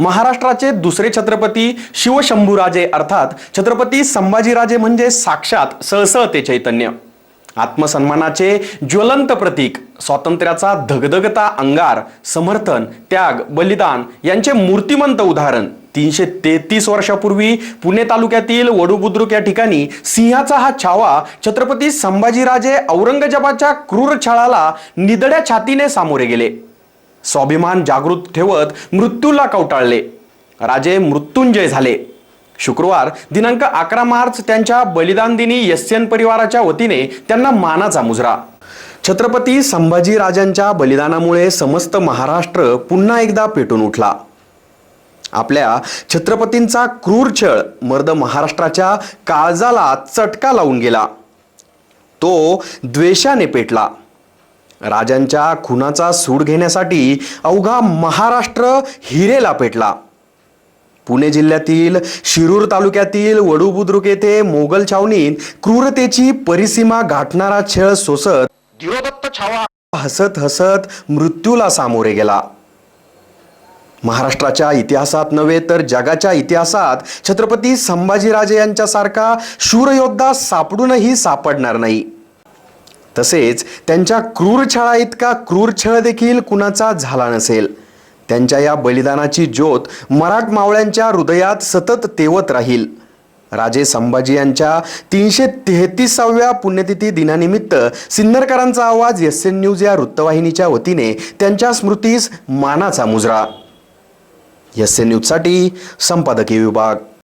महाराष्ट्राचे दुसरे छत्रपती शिवशंभूराजे अर्थात छत्रपती संभाजीराजे म्हणजे साक्षात सळसळते चैतन्य. आत्मसन्मानाचे ज्वलंत प्रतीक स्वातंत्र्याचा धगधगता अंगार समर्थन त्याग बलिदान यांचे मूर्तिमंत उदाहरण. तीनशे तेहतीस वर्षापूर्वी पुणे तालुक्यातील वडुबुद्रुक या ठिकाणी सिंहाचा हा छावा छत्रपती संभाजीराजे औरंगजेबाच्या क्रूर छळाला निदड्या छातीने सामोरे गेले. स्वाभिमान जागृत ठेवत मृत्यूला कवटाळले. राजे मृत्युंजय झाले. शुक्रवार दिनांक अकरा मार्च त्यांच्या बलिदान दिनी यस्यन परिवाराच्या वतीने त्यांना मानाचा मुजरा. छत्रपती संभाजी राजांच्या बलिदानामुळे समस्त महाराष्ट्र पुन्हा एकदा पेटून उठला. आपल्या छत्रपतींचा क्रूर छळ मर्द महाराष्ट्राच्या काळजाला चटका लावून गेला. तो द्वेषाने पेटला. राजांच्या खुनाचा सूड घेण्यासाठी अवघा महाराष्ट्र हिरेला पेटला. पुणे जिल्ह्यातील शिरूर तालुक्यातील वडूबुद्रुक येथे मोगल छावणीत क्रूरतेची परिसीमा गाठणारा छळ सोसत दिवदत्त छावा हसत हसत मृत्यूला सामोरे गेला. महाराष्ट्राच्या इतिहासात नव्हे तर जगाच्या इतिहासात छत्रपती संभाजीराजे यांच्यासारखा शूरयोद्धा सापडूनही सापडणार नाही. तसेच त्यांच्या क्रूर छळा इतका क्रूर छळ देखील कुणाचा झाला नसेल. त्यांच्या या बलिदानाची ज्योत मराठ मावळ्यांच्या हृदयात सतत तेवत राहील. राजे संभाजी यांच्या तीनशे तेहतीसाव्या पुण्यतिथी दिनानिमित्त सिन्नरकरांचा आवाज एस एन न्यूज या वृत्तवाहिनीच्या वतीने त्यांच्या स्मृतीस मानाचा मुजरा. एस एन न्यूजसाठी संपादकीय विभाग.